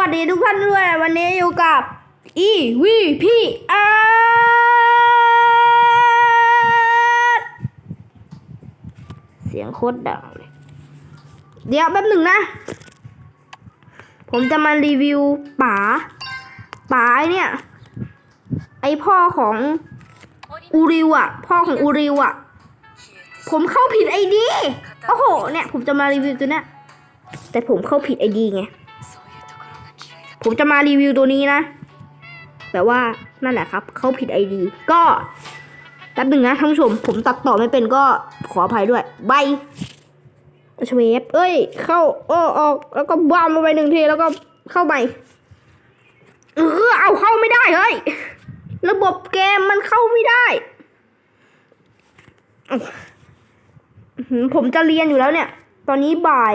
วัสดีทุกท่านด้วย วันนี้อยู่กับ E V P R เสียงโคตรดังเลย เดี๋ยวแป๊บหนึ่งนะ ผมจะมารีวิวป๋าป๋าเนี่ย ไอพ่อของอูริวอะพ่อของอูริวอะผมเข้าผิดไอดี โอ้โห เนี่ย ผมจะมารีวิวตัวเนี้ยแต่ผมเข้าผิดไอดีไง ผมจะมารีวิวตัวนี้นะ แบบว่านั่นแหละครับ เข้าผิดไอดีก็แป๊บหนึ่งนะท่านผู้ชม ผมตัดต่อไม่เป็นก็ขออภัยด้วยบายชเวฟเอ้ย เข้าโอ้ออก แล้วก็บ้ามลงไปหนึ่งทีแล้วก็เข้าใหม่เออเอาเข้าไม่ได้เฮ้ย ระบบเกมมันเข้าไม่ได้ ผมจะเรียนอยู่แล้วเนี่ย ตอนนี้บ่าย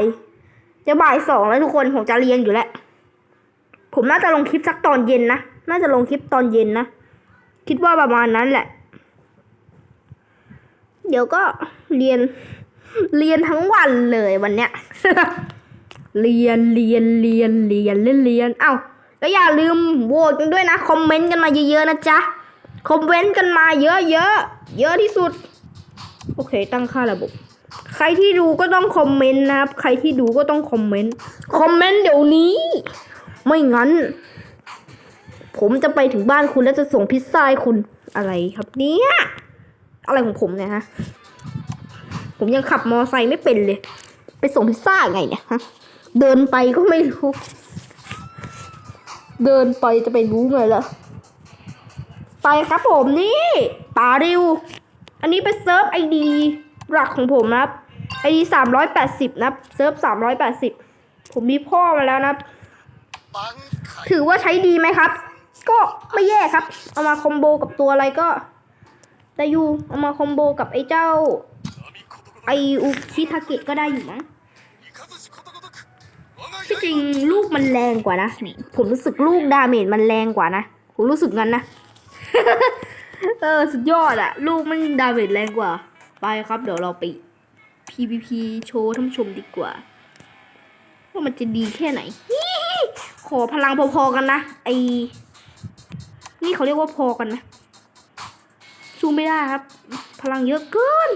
จะบ่ายสองแล้วทุกคน ผมจะเรียนอยู่แล้ว ผมน่าจะลงคลิปสักตอนเย็นนะ น่าจะลงคลิปตอนเย็นนะ คิดว่าประมาณนั้นแหละ เดี๋ยวก็เรียน เรียนทั้งวันเลยวันเนี้ย เรียนเรียนเรียนเรียนเล่นเรียน เอ้า แล้วอย่าลืมโหวตกันด้วยนะ คอมเมนต์กันมาเยอะๆนะจ๊ะ คอมเมนต์กันมาเยอะๆ เยอะที่สุด โอเค ตั้งค่าระบบใครที่ดูก็ต้องคอมเมนต์นะครับ ใครที่ดูก็ต้องคอมเมนต์ คอมเมนต์เดี๋ยวนี้ ไม่งั้น ผมจะไปถึงบ้านคุณแล้วจะส่งพิซซ่าให้คุณอะไรครับเนี่ยอะไรของผมเนี่ยฮะ ผมยังขับมอไซค์ไม่เป็นเลย ไปส่งพิซซ่าไงเนี่ยฮะ เดินไปก็ไม่รู้ เดินไปจะไปรู้ไงล่ะ ไปครับผมนี่ป่าริว อันนี้เป็นเซิร์ฟไอดีหลักของผมนะครับไอดีสามร้อยแปดสิบนะเซิร์ฟสามร้อยแปดสิบผมมีพ่อมาแล้วนะ ถือว่าใช้ดีไหมครับ ก็ไม่แย่ครับ เอามาคอมโบกับตัวอะไรก็ได้อยู่เอามาคอมโบกับไอ้เจ้า ไออุคิทาเกะก็ได้อยู่มั้งที่จริงลูกมันแรงกว่านะ ผมรู้สึกลูกดาเมจมันแรงกว่านะ ผมรู้สึกงั้นนะ เออ สุดยอดอะลูกมันดาเมจแรงกว่า ไปครับ เดี๋ยวเราไป PVP โชว์ท่านผู้ชมดีกว่า ว่ามันจะดีแค่ไหน ขอพลังพอๆกันนะไอนี่เขาเรียกว่าพอกันนะสู้ไม่ได้ครับ พลังเยอะเกิน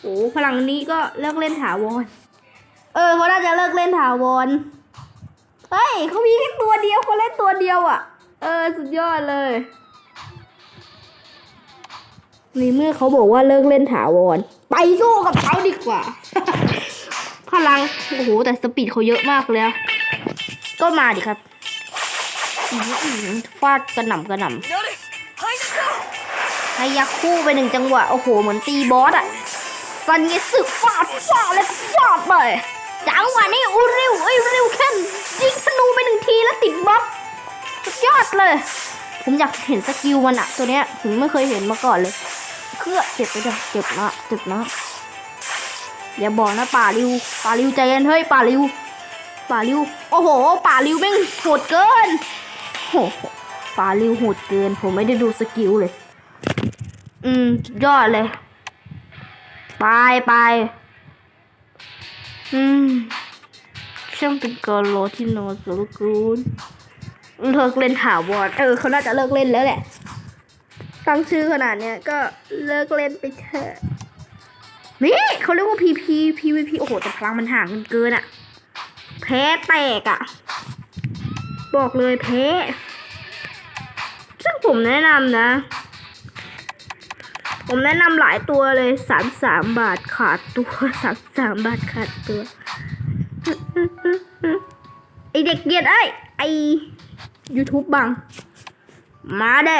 โอ้พลังนี้ก็เลิกเล่นถาวร เออเขาน่าจะเลิกเล่นถาวร เฮ้ยเขามีแค่ตัวเดียวเขาเล่นตัวเดียวอะ่ะ เออสุดยอดเลยในเมื่อเขาบอกว่าเลิกเล่นถาวร ไปสู้กับเขาดีกว่า พลัง โอ้โห แต่สปีดเขาเยอะมากเลยอะ ก็มาดิครับอื้อหือฟาดกระหน่ำกระหน่ำให้ยักคู่ไปหนึ่งจังหวะ โอ้โห เหมือนตีบอสอะฟันเงสึฟาดฟาดเลยฟาดไปจังหวะนี้อูริวเอ้ริวเคนยิงธนูไปหนึ่งทีแล้วติดบล็อกสุดยอดเลย ผมอยากเห็นสกิลมันอะตัวเนี้ยผมไม่เคยเห็นมาก่อนเลยเครือเจ็บไปจ้ะเจ็บนะเจ็บนะอย่าบอกนะป่าริวป่าริวใจเย็นเฮ้ยป่าริว ป่าริวโอ้โห ป่าริวแม่งโหดเกินโอ้โหป่าริวโหดเกิน ผมไม่ได้ดูสกิลเลย อืมยอดเลย ไปไปอืมช่างเป็นกอรอที่นอนสุรกูลเลิกเล่นถาวรเออเขาน่าจะเลิกเล่นแล้วแหละตั้งชื่อขนาดเนี้ยก็เลิกเล่นไปเถอะนี่เขาเรียกว่า PP PVP โอ้โหแต่พลังมันห่างกันเกินอะ แพ้แตกอะบอกเลยแพ้ ซึ่งผมแนะนำนะ ผมแนะนำหลายตัวเลยสามสามบาทขาดตัวสามสามบาทขาดตัว ไอเด็กเกียดไอ้ไอ YouTube บัง มาเด้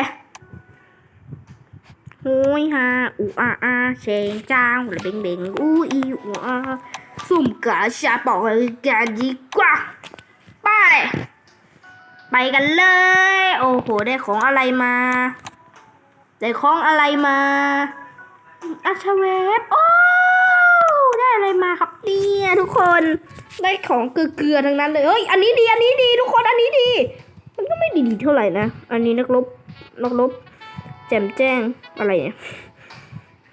โอ้ยฮาอูอาอาเชงจ้างหรือเบงเบงอูอีอูอา สุ่มกาชาบอกกันดีกว่า ไป ไปกันเลย โอ้โห ได้ของอะไรมา ได้ของอะไรมาอาชาเวฟโอ้ได้อะไรมาครับเนี่ยทุกคนได้ของเกลือๆทั้งนั้นเลยเฮ้ยอันนี้ดีอันนี้ดีทุกคนอันนี้ดี มันก็ไม่ดีเท่าไหร่นะ อันนี้นักรบนักรบแจ่มแจ้งอะไรเนี่ย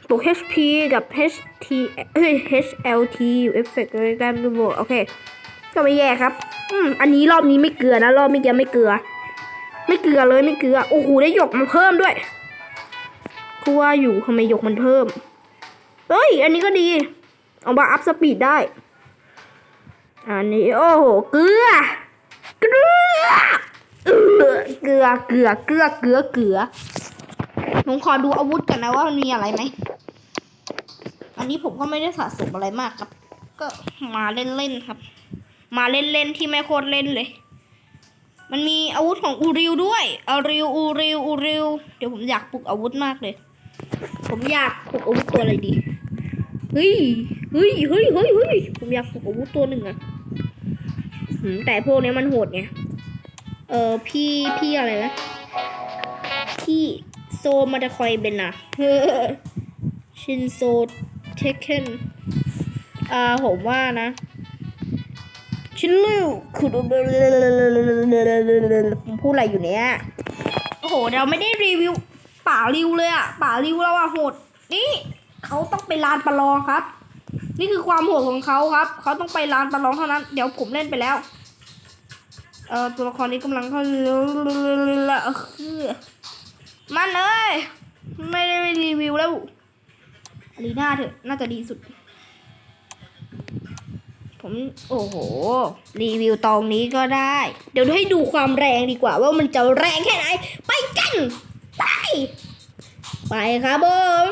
ตัว HP กับ HT เอ้ย HLT เอฟเฟกต์อะไรกันดูโอเค ก็ไม่แย่ครับ อืม อันนี้รอบนี้ไม่เกลือนะ รอบเมื่อกี้ไม่เกลือ ไม่เกลือเลยไม่เกลือ โอ้โห ได้หยกมาเพิ่มด้วยกูว่าอยู่ทำไมหยกมันเพิ่ม เฮ้ย อันนี้ก็ดี เอามาอัพสปีดได้ อันนี้ โอ้โห เกลือ เกลือ เกลือ เกลือ เกลือ เกลือ เกลือ ผมขอดูอาวุธกันนะว่ามันมีอะไรไหม อันนี้ผมก็ไม่ได้สะสมอะไรมากครับ ก็มาเล่นๆครับ มาเล่นๆที่ไม่โคตรเล่นเลย มันมีอาวุธของอูริวด้วยอาริวอูริวอูริวเดี๋ยวผมอยากปลุกอาวุธมากเลย ผมอยากปลุกอาวุธตัวอะไรดีเฮ้ยเฮ้ยเฮ้ยเฮ้ยเฮ้ยผมอยากปลุกอาวุธตัวหนึ่งอะแต่พวกนี้มันโหดไง เออพี่พี่อะไรนะพี่ โซมาตะคอยเบนนะเชินโซเทคเคนอ่าผมว่านะ ชินลิวคือผมพูดอะไรอยู่เนี่ย โอ้โห เราไม่ได้รีวิวป่าริวเลยอะป่าริวเราอะโหด นี่เขาต้องไปลานประลองครับ นี่คือความโหดของเขาครับ เขาต้องไปลานประลองเท่านั้น เดี๋ยวผมเล่นไปแล้ว เอ่อตัวละครนี้กำลังเข้าเรือ มันเอ้ย ไม่ได้รีวิวแล้วอารีน่าเถอะ น่าจะดีสุด ผม โอ้โห รีวิวตรงนี้ก็ได้ เดี๋ยวให้ดูความแรงดีกว่า ว่ามันจะแรงแค่ไหน ไปกัน ไป ไปครับผม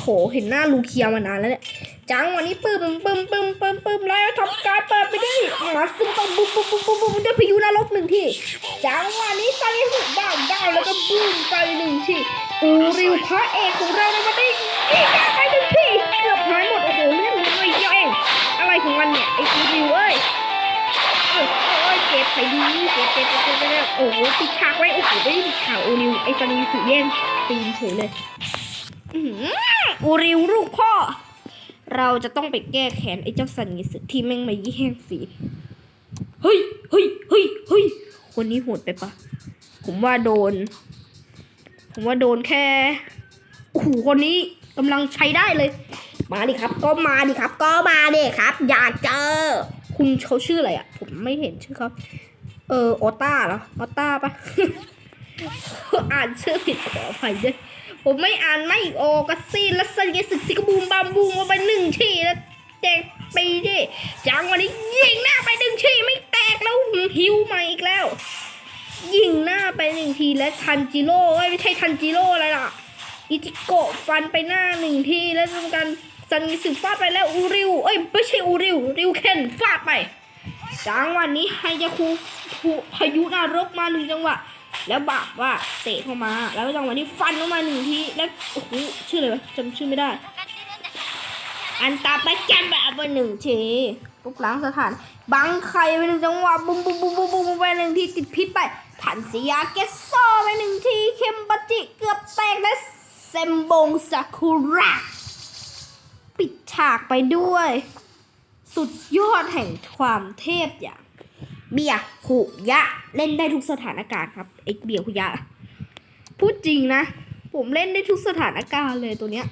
โห เห็นหน้าลูเคียมานานแล้วเนี่ยจังวันนี้ปึ้มปึ้มปึ้มปึ้มปึ้มแล้วทำการเปิดไปด้วยมาซึ่งต้องบุ้มบุ้มบุ้มบุ้มบุ้มด้วยพายุนรกหนึ่งที่ จังวันนี้ไปสุดบ้างบ้างแล้วก็บุ้มไปหนึ่งทีอูริวพระเอกของเราในวันนี้ยิงไปหนึ่งทีเกือบหายหมด โอ้โหเลือดมันเลยเยอะเอง อะไรของมันเนี่ย ไอ้อูริวเอ้ยเอ้ยเอ้ยเก็บไปดีเก็บเก็บเก็บเก็บเก็บโอ้โหปิดฉากไว้ โอ้โหไม่ได้ปิดฉากอูริวไอ้ซันมีสุแย่งตีนเฉยเลยอื้อหืออูริวลูกพ่อ เราจะต้องไปแก้แค้นไอ้เจ้าสันนิสึที่แม่งมาแย่งสี เฮ้ย เฮ้ย เฮ้ย เฮ้ย คนนี้โหดไปปะผมว่าโดน ผมว่าโดนแค่โอ้โหคนนี้กำลังใช้ได้เลย มาดิครับ ก็มาดิครับ ก็มาดิครับ อยากเจอ คุณเขาชื่ออะไรอะผมไม่เห็นชื่อเขาเออออต้าเหรอออต้าปะอ่านชื่อผิดขออภัยด้วยผมไม่อ่านไม่ออกกซีนและสัญญาสึกสิกบูมบามบูมมาไปหนึ่งทีแล้วแจกไปดิจังวันนี้ยิงหน้าไปหนึ่งทีไม่แตกแล้วหิวม่อีกแล้ว ยิงหน้าไปหนึ่งทีและทันจิโร่เอ้ไม่ใช่ทันจิโร่อะไรล่ะอิจิโกะฟันไปหน้าหนึ่งทีแล้วทำการซันมิสึฟาดไปแล้วอูริวเอ้ยไม่ใช่อูริวริวเคนฟาดไปจังวันนี้ไฮยาคูพายุนารกมาหนึ่งจังหวะแล้วบากว่าเตะเข้ามา แล้วจังหวะนี้ฟันเข้ามาหนึ่งทีแล้วโอ้โหชื่ออะไรวะจำชื่อไม่ได้ อันตาไปแกมแบบไปหนึ่งทีปุ๊บล้างสถาน บังไข่ไปหนึ่งจังหวะบุ้มบุ้มบุ้มบุ้มบุ้มไปหนึ่งทีติดพิษไปถันสียาเกสโซไปหนึ่งทีเคมบัจิเกือบแตกและเซมบงซากุระ ปิดฉากไปด้วย สุดยอดแห่งความเทพอย่างเบียหุยะ เล่นได้ทุกสถานการณ์ครับไอ้เบียหุยะ พูดจริงนะ ผมเล่นได้ทุกสถานการณ์เลยตัวเนี้ย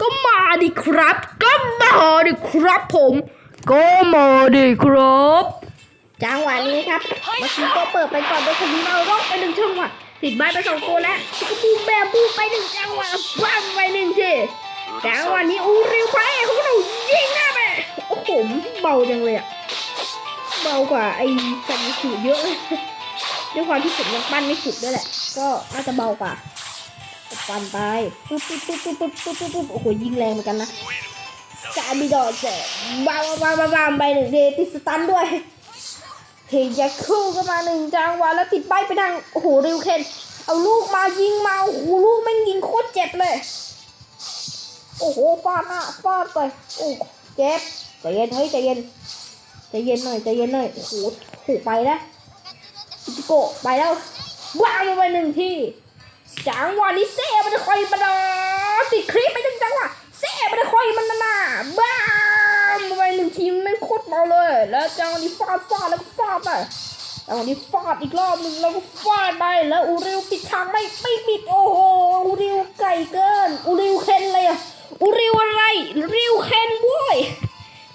ก็มาดิครับ ก็มาดิครับผม ก็มาดิครับจังหวะนี้ครับเมื่อกี้ก็เปิดไปก่อนโดยพายุนรกไปหนึ่งจังหวะติดบ้านไปสองตัวแล้วชิคบูมแบบบูไปหนึ่งจังหวะบ้านไปหนึ่งทีจังหวะนี้อูริวพระเอกของเรายิงหน้าไปโอ้โหเบาจังเลยอะเบากว่าไอ้สันนิสุเยอะเลยด้วยความที่ผมยังปั้นไม่สุดด้วยแหละ ก็น่าจะเบากว่า ปันไปปุ๊บปุ๊บปุ๊บปุ๊บปุ๊บปุ๊บปุ๊บปุ๊บโอ้โหยิงแรงเหมือนกันนะจาบิดอเจบ้าบ้าบ้าบ้าไปหนึ่งเดติดสตันด้วยเฮียคู่ก็มาหนึ่งจังหวะแล้วติดใบไปทางโอ้โหริวเคนเอาลูกมายิงมาโอ้โหลูกแม่งยิงโคตรเจ็บเลย โอ้โหฟาดหน้าฟาดไปโอ้เจ็บใจเย็นเฮ้ยใจเย็นใจเย็นหน่อยใจเย็นหน่อยโอ้โหถูกไปแล้วอิจิโกะไปแล้ววางลงไปหนึ่งที จังหวะนี้เซ่มันจะคอยมันดอติดคลิปไปหนึ่งจังหวะเซ่มันจะคอยมันน่ะบ้ามไปหนึ่งทีไม่โคตรเบาเลย แล้วจังหวะนี้ฟาดฟาดแล้วก็ฟาดไปจังหวะนี้ฟาดอีกรอบหนึ่งแล้วก็ฟาดไปแล้วอูริวปิดทางไม่ไม่ปิดโอ้โหอูริวไก่เกินอูริวเคนเลยอะอูริวอะไรริวเคนเว้ย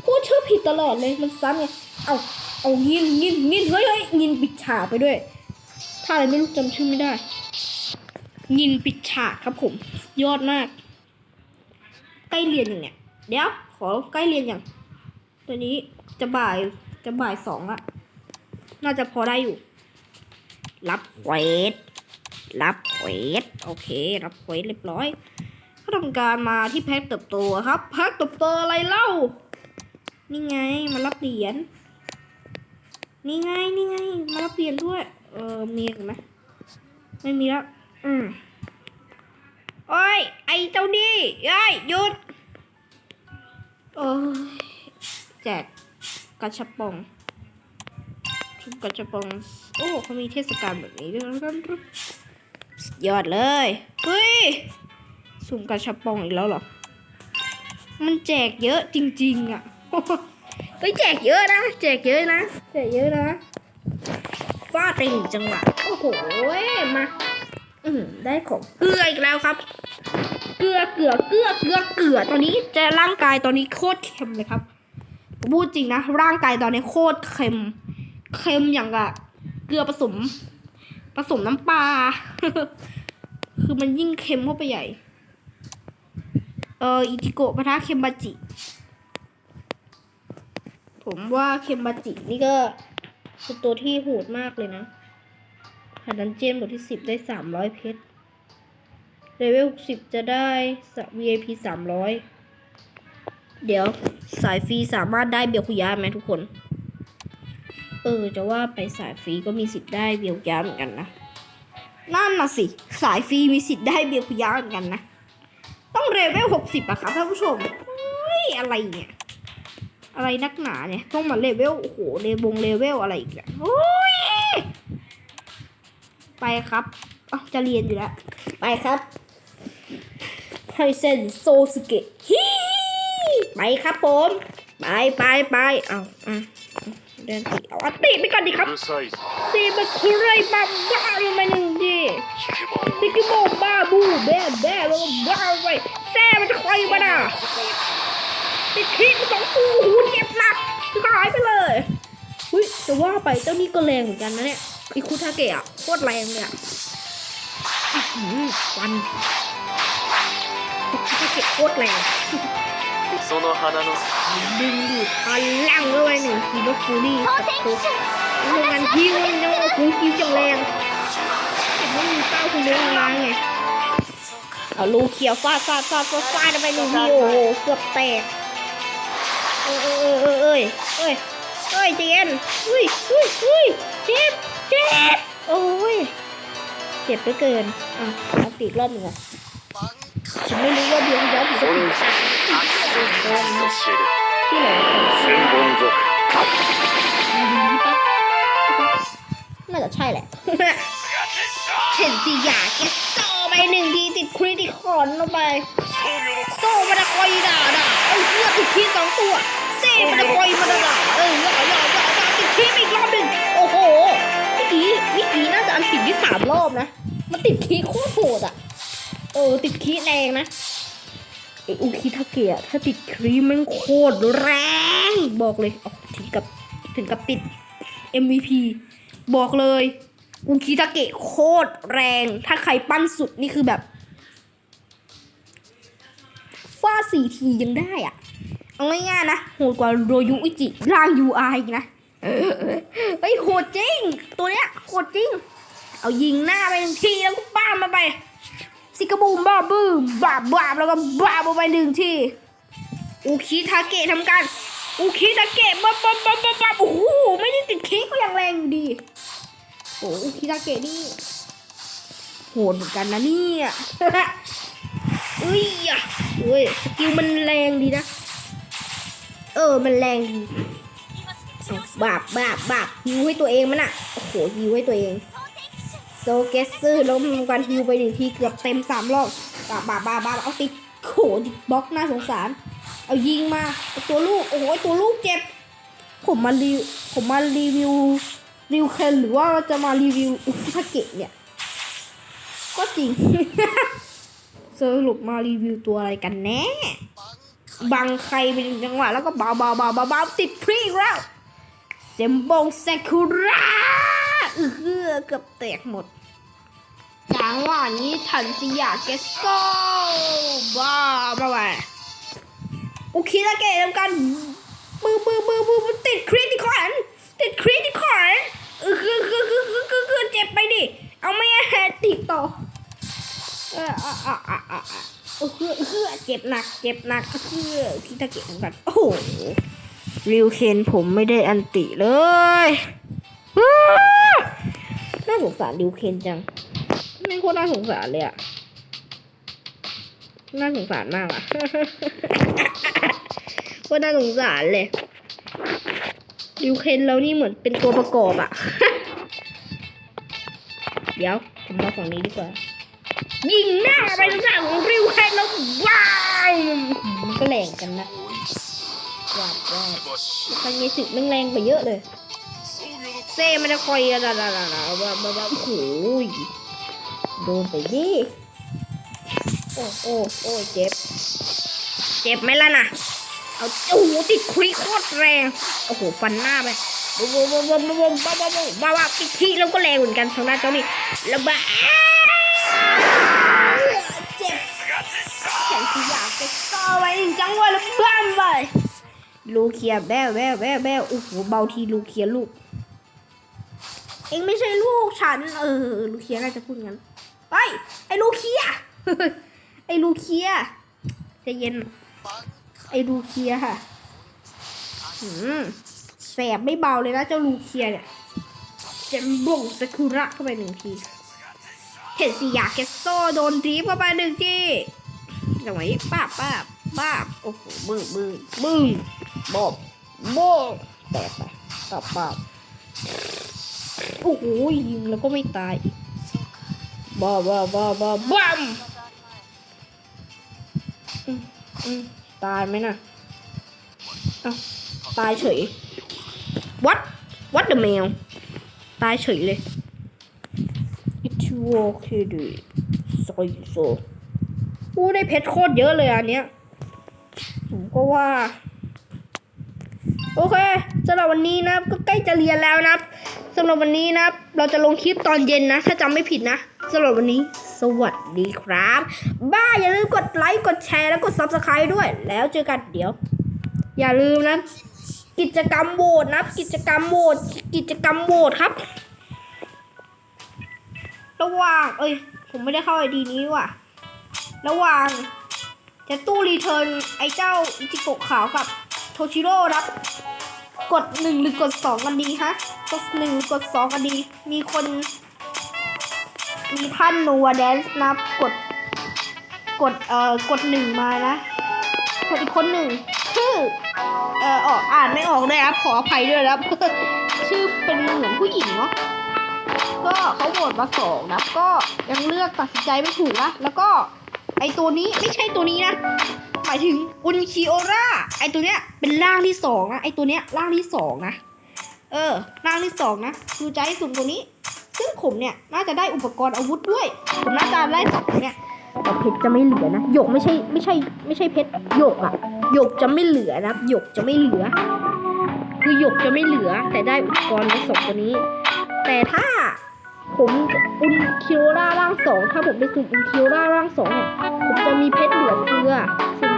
พูดชื่อผิดตลอดเลยมันซ้ำไงเอาเอายินยินยินเฮ้ยเฮ้ยยินปิดฉากไปด้วย ถ้าอะไรไม่รู้จำชื่อไม่ได้ ยินปิดฉากครับผม ยอดมาก ใกล้เรียนอย่างเนี้ยเดี๋ยว ขอใกล้เรียนอย่างตัวนี้จะบ่ายจะบ่ายสองละน่าจะพอได้อยู่ รับเวสรับเวสโอเค รับเวสเรียบร้อยก็ทำการมาที่แพ็กเติบโตครับแพ็กเติบโตอะไรเล่า นี่ไงมารับเหรียญนี่ไงนี่ไงมารับเหรียญด้วย เออมีอีกไหมไม่มีแล้ว อืมโอ้ย ไอเจ้านี่เอ้ยหยุด โอ้ย แจกกระชับปองชุบกระชับปอง โอ้เขามีเทศกาลแบบนี้ด้วยนะครับยอดเลย เฮ้ย สุ่มกระชับปองอีกแล้วเหรอ มันแจกเยอะจริง ๆ อะไปแจกเยอะนะ แจกเยอะนะ แจกเยอะนะฟาดไปหนึ่งจังหวะ โอ้โห มา อืมได้ของเกลืออีกแล้วครับ เกลือเกลือเกลือเกลือเกลือตอนนี้จะร่างกายตอนนี้โคตรเค็มเลยครับผมพูดจริงนะร่างกายตอนนี้โคตรเค็มเค็มอย่างกับเกลือผสมผสมน้ำปลาคือมันยิ่งเค็มเข้าไปใหญ่ เอออิจิโกะปะทะเค็มบาจิ ผมว่าเค็มบาจินี่ก็เป็นตัวที่โหดมากเลยนะ ผ่านดันเจียนบทที่สิบได้สามร้อยเพชรเลเวลสิบจะได้ VIP สามร้อยเดี๋ยวสายฟรีสามารถได้เบียวคุยะไหมทุกคน เออ จะว่าไปสายฟรีก็มีสิทธิ์ได้เบียวคุยะเหมือนกันนะ นั่นน่ะสิ สายฟรีมีสิทธิ์ได้เบียวคุยะเหมือนกันนะ ต้องเลเวลหกสิบอะครับท่านผู้ชมเฮ้ยอะไรเนี่ย อะไรนักหนาเนี่ย ต้องมาเลเวล โอ้โห เลวงเลเวลอะไรอีกอะโอ้ย ไปครับอ๋อจะเรียนอยู่แล้ว ไปครับไฮเซนโซสเกะฮิไปครับผม ไปไปไปเอาอะเดินติเอาอติไปก่อนดีครับตีมาคุไรบ้าบ้าลงมาหนึ่งดิติกิโมบ้าบูแบแบ่ลงบ้าไปแซ่มันจะคอยมาด่าติคิดสองตูหูเจ็บหนักหายไปเลยอุ้ยแต่ว่าไปเจ้านี่ก็แรงเหมือนกันนะเนี่ย ไอคุทาเกะอะโคตรแรงเลยอะอื้อหือฟันคุทาเกะโคตรแรง その花の ดึงดูดพลังเข้าไปหนึ่งทีก็ฟูรี่กับตัวโรงงานฮิวมันยังโอ้โหฮิวจังแรงเห็นว่ามีเป้าคุณเลี้ยงมาไงเอาลูกเขียวฟาดฟาดฟาดฟาดฟาดไปหนึ่งทีโอ้โหเกือบแตกเอ้ยเอ้ยเอ้ยเอ้ยเอ้ยเจนเฮ้ยเฮ้ยเฮ้ยเจ็บ เจ็บ โอ้ย เจ็บไปเกิน อะต้องปีกรอบหนึ่งอะฉันไม่รู้ว่าเดียงย้อมหรือจะปีกขาดที่ไหนน่าจะใช่แหละเห็นสิอยากแกโซ่ไปหนึ่งทีติดคริติคอนลงไปโซ่มาตะคอยด่าด่าเอ้ยเลือดติดทีสองตัวเซ่มาตะคอยมาด่าเออหล่อหล่อหล่อติดทีอีกรอบหนึ่ง ติดที่สามรอบนะ มันติดคีโคตรโหดอะ เออ ติดคีแรงนะไออุคิทาเกะถ้าติดครีมมันโคตรแรง บอกเลยเอาถึงกับถึงกับติด MVP บอกเลยอุคิทาเกะโคตรแรง ถ้าใครปั้นสุดนี่คือแบบฟาดสี่ทียังได้อะ เอาง่ายๆนะ โหดกว่าโรยุอิจิร่าง UI อีกนะเออเฮ้ยโหดจริง ตัวเนี้ยโหดจริง เอายิงหน้าไปหนึ่งทีแล้วก็ป้ามมาไปซิกาบูมบ้าบูมบ้าบ้าแล้วก็บ้าบไปหนึ่งทีอุคิทาเกะทำการอุคิทาเกะบ้าบ้าบ้าบ้าบ้าโอ้โหไม่ได้ติดคิกก็ยังแรงอยู่ดีโอ้อุคิทาเกะนี่โหดเหมือนกันนะเนี่ยเอ้ยอะโอ้ยสกิลมันแรงดีนะ เออมันแรงดีเอาบาบบาบบาบฮิวให้ตัวเองมันอะโอ้โหฮิวให้ตัวเอง โซเกสซื้อล้มกันฮิวไปหนึ่งทีเกือบเต็มสามรอบบาบาบาบาเอาติดโขดิบล็อกน้าสงสาร เอายิงมาตัวลูก โอ้โหตัวลูกเจ็บ ผมมารีผมมารีวิวรีวิวเคนหรือว่าจะมารีวิวอุทาเกะเนี่ย ก็จริงสรุปมารีวิวตัวอะไรกันแน่บังใครเป็นจังหวะแล้วก็บาบาบาบาเบาติดพรีแล้วเซมบงเซคุระ เออเกือบแตกหมดจางว่านี้ทันสิยาเกสโซบ้าบ้าบ้าโอเคแล้วแกทำกันมือมือมือมือมือติดคริติคอนติดคริติคอนเออคือคือคือคือคือคือเจ็บไปดิ เอาไม่ให้ติดต่อเอออะอะอะอะอะเออคือคือเจ็บหนัก เจ็บหนักคือพี่ตะเกียบกัน โอ้โหริวเคนผมไม่ได้อันติเลยอ้า น่าสงสารดิวเคนจังไม่โคตรน่าสงสารเลยอะน่าสงสารมากอะโคตรน่าสงสารเลยดิวเคนเรานี่เหมือนเป็นตัวประกอบอะเดี๋ยวผมมาฝั่งนี้ดีกว่า ยิงหน้าไปทางของริวเคนแล้วว้าวมันก็แรงกันนะวาดวาดทางนี้สึกแรงไปเยอะเลย ซ่มันจะคอยอะไรๆๆๆๆโอ้ยโดนไปดิโอ้โอ้โอ้เจ็บ เจ็บไหมล่ะน่ะเอาโอ้โหติดคุยโคตรแรง โอ้โห ฟันหน้าไปบมบวบมบวบมบ้าบ้าบ้าบ้าพิธีเราก็แรงเหมือนกันทางหน้าเจ้านี่แล้วบ้าเจ็บแขนที่อยากจะต่อไว้จังเลาแล้วบ้ามไปลูเคียแบ้วแบ้วแบ้วแบ้วโอ้โหเบาทีลูเคียลูก เองไม่ใช่ลูกฉัน เออ ลูเคียน่าจะพูดงั้นไปไอ้ลูเคีย ไอ้ลูเคียจะเย็น ไอ้ลูเคียค่ะหืมแสบไม่เบาเลยนะเจ้าลูเคียเนี่ยเจมบ่งสกุระเข้าไปหนึ่งทีเห็นสิยาเกสโซโดนดีฟเข้าไปหนึ่งทีจังหวะนี้ป้าบป้าบป้าบโอ้โหบึ้งบึ้งบึ้งบอบโบแตกไปป้าบป้า โอ้โหยิงแล้วก็ไม่ตายบ้าบ้าบ้าบ้าบัมอืมตายไหมน่ะเอ้าตายเฉย what what the mail ตายเฉยเลย it's okay d so so อู้ได้เพชรโคตรเยอะเลยอันเนี้ยผมก็ว่า โอเคสำหรับวันนี้นะก็ใกล้จะเรียนแล้วนะ สำหรับวันนี้นะเราจะลงคลิปตอนเย็นนะ ถ้าจำไม่ผิดนะสำหรับวันนี้ สวัสดีครับ บ้าอย่าลืมกดไลค์กดแชร์แล้วกด subscribe ด้วย แล้วเจอกันเดี๋ยว อย่าลืมนะ กิจกรรมโหวตนะ กิจกรรมโหวตกิจกรรมโหวตครับระหว่างเอ้ย ผมไม่ได้เข้าไอดีนี้ว่ะ ระหว่างจะตู้รีเทิร์นไอ้เจ้าอิจิโกะขาวกับโทชิโร่ครับ กดหนึ่งหรือกดสองกันดีฮะ กดหนึ่งกดสองกันดี มีคน มีท่านโนวาแดนส์นับกด กดเอ่อกดหนึ่งมานะคนอีกคนหนึ่งชื่อเอ่อออกอ่านไม่ออกเลยครับขออภัยด้วยครับ ชื่อเป็นเหมือนผู้หญิงเนาะก็เขาโหวตมาสองนะก็ยังเลือกตัดสินใจไม่ถูกนะแล้วก็ไอตัวนี้ไม่ใช่ตัวนี้นะายถึงอุนคิโอราไอตัวเนี้ยเป็นร่างที่สองนะไอตัวเนี้ยร่างที่สองนะเออร่างที่สองนะคือใจสุ่มตัวนี้ ซึ่งผมเนี่ยน่าจะได้อุปกรณ์อาวุธด้วย ผมน่าจะได้สองเนี่ยแต่เพชรจะไม่เหลือนะหยกไม่ใช่ไม่ใช่ไม่ใช่เพชรหยกอะหยกจะไม่เหลือนะหยกจะไม่เหลือ คือหยกจะไม่เหลือ แต่ได้อุปกรณ์มาสองตัวนี้ แต่ถ้าผมอุนคิโอราร่างสองถ้าผมไปสุ่มอุนคิโอราร่างสองเนี่ยผมจะมีเพชรเหลือเฟือ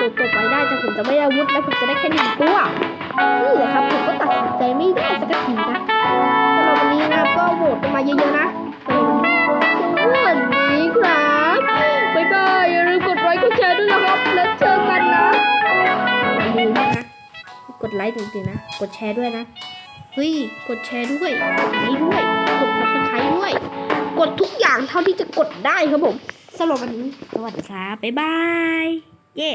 ดดตไปได้แต่ผมจะไม่อาวุธแล้วผมจะได้แค่หนึ่งตัวนี่แหละครับผมก็ตัดสินใจไม่ได้สักทีนะสำหรับวันนี้นะก็โหวตกันมาเยอะๆนะสำหวันนี้ครับบ๊ายบายอย่าลืมกดไลค์กดแชร์ด้วยนะครับแล้วเจอกันนะอย่าลืมนะกดไลค์จริงๆนะ กดแชร์ด้วยนะเฮ้ยกดแชร์ด้วยกดนี้ด้วยกด subscribe ด้วย กดทุกอย่างเท่าที่จะกดได้ครับผมสำหรับวันนี้สวัสดีครับบ๊ายบาย เย้